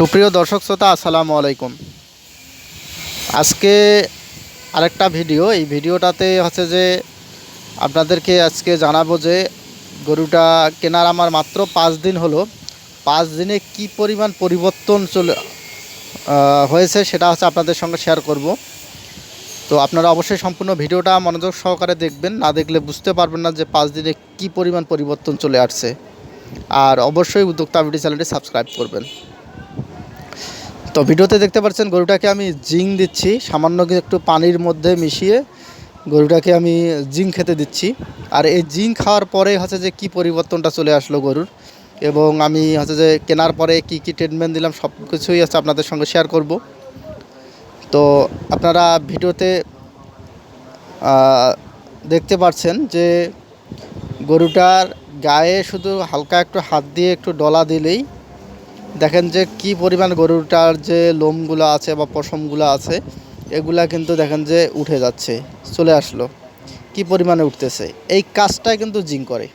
সুপ্রিয় দর্শক শ্রোতা, আসসালামু আলাইকুম। আজকে আরেকটা ভিডিও, এই ভিডিওটাতে হচ্ছে যে আপনাদেরকে আজকে জানাব যে গরুটা কেনার আমার মাত্র পাঁচ দিন হলো। পাঁচ দিনে কি পরিমাণ পরিবর্তন চলে হয়েছে সেটা হচ্ছে আপনাদের সঙ্গে শেয়ার করব। তো আপনারা অবশ্যই সম্পূর্ণ ভিডিওটা মনোযোগ সহকারে দেখবেন, না দেখলে বুঝতে পারবেন না যে পাঁচ দিনে কি পরিমাণ পরিবর্তন চলে আসছে। আর অবশ্যই উদ্যোক্তা ভিডিও চ্যানেলটি সাবস্ক্রাইব করবেন। তো ভিডিওতে দেখতে পাচ্ছেন গরুটাকে আমি জিং দিচ্ছি, সামান্য একটু পানির মধ্যে মিশিয়ে গরুটাকে আমি জিং খেতে দিচ্ছি। আর এই জিং খাওয়ার পরে হচ্ছে যে কি পরিবর্তনটা চলে আসলো গরুর, এবং আমি হচ্ছে যে কেনার পরে কি কি ট্রিটমেন্ট দিলাম, সব কিছুই হচ্ছে আপনাদের সঙ্গে শেয়ার করব। তো আপনারা ভিডিওতে দেখতে পাচ্ছেন যে গরুটার গায়ে শুধু হালকা একটু হাত দিয়ে একটু ডলা দিলেই দেখেন যে কি পরিমাণ গরুটার যে লোমগুলো আছে বা পশমগুলো আছে, এগুলা কিন্তু দেখেন যে উঠে যাচ্ছে, চলে আসলো। কি পরিমাণে উঠতেছে? এই কাজটাই কিন্তু জিং করে।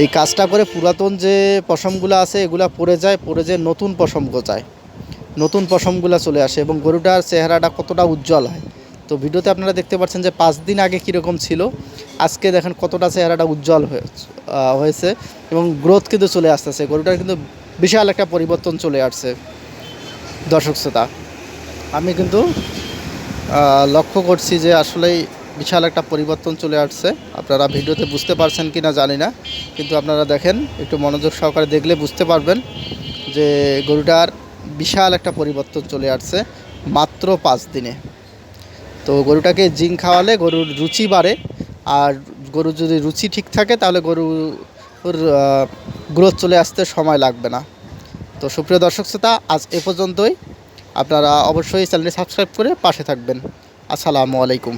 এই কাজটা করে পুরাতন যে পশমগুলো আছে, এগুলা পড়ে যায় পড়ে যায় নতুন পশম গজায় নতুন পশমগুলো চলে আসে এবং গরুটার চেহারাটা কতটা উজ্জ্বল হয়। তো ভিডিওতে আপনারা দেখতে পাচ্ছেন যে পাঁচ দিন আগে কীরকম ছিল আজকে দেখেন কতটা চেহারাটা উজ্জ্বল হয়ে হয়েছে এবং গ্রোথ কিন্তু চলে আসতেছে। গরুটার কিন্তু বিশাল একটা পরিবর্তন চলে আসছে দর্শক শ্রোতা। আমি কিন্তু লক্ষ্য করছি যে আসলেই বিশাল একটা পরিবর্তন চলে আসছে। আপনারা ভিডিওতে বুঝতে পারছেন কি না জানি না, কিন্তু আপনারা দেখেন, একটু মনোযোগ সহকারে দেখলে বুঝতে পারবেন যে গরুটার বিশাল একটা পরিবর্তন চলে আসছে মাত্র পাঁচ দিনে। তো গরুটাকে জিং খাওয়ালে গরুর রুচি বাড়ে আর গরু যদি রুচি ঠিক থাকে, তাহলে গরুর গ্রোথ চলে আসতে সময় লাগবে না। তো সুপ্রিয় দর্শক শ্রোতা, আজ এ পর্যন্তই। আপনারা অবশ্যই চ্যানেলটি সাবস্ক্রাইব করে পাশে থাকবেন। আসসালামু আলাইকুম।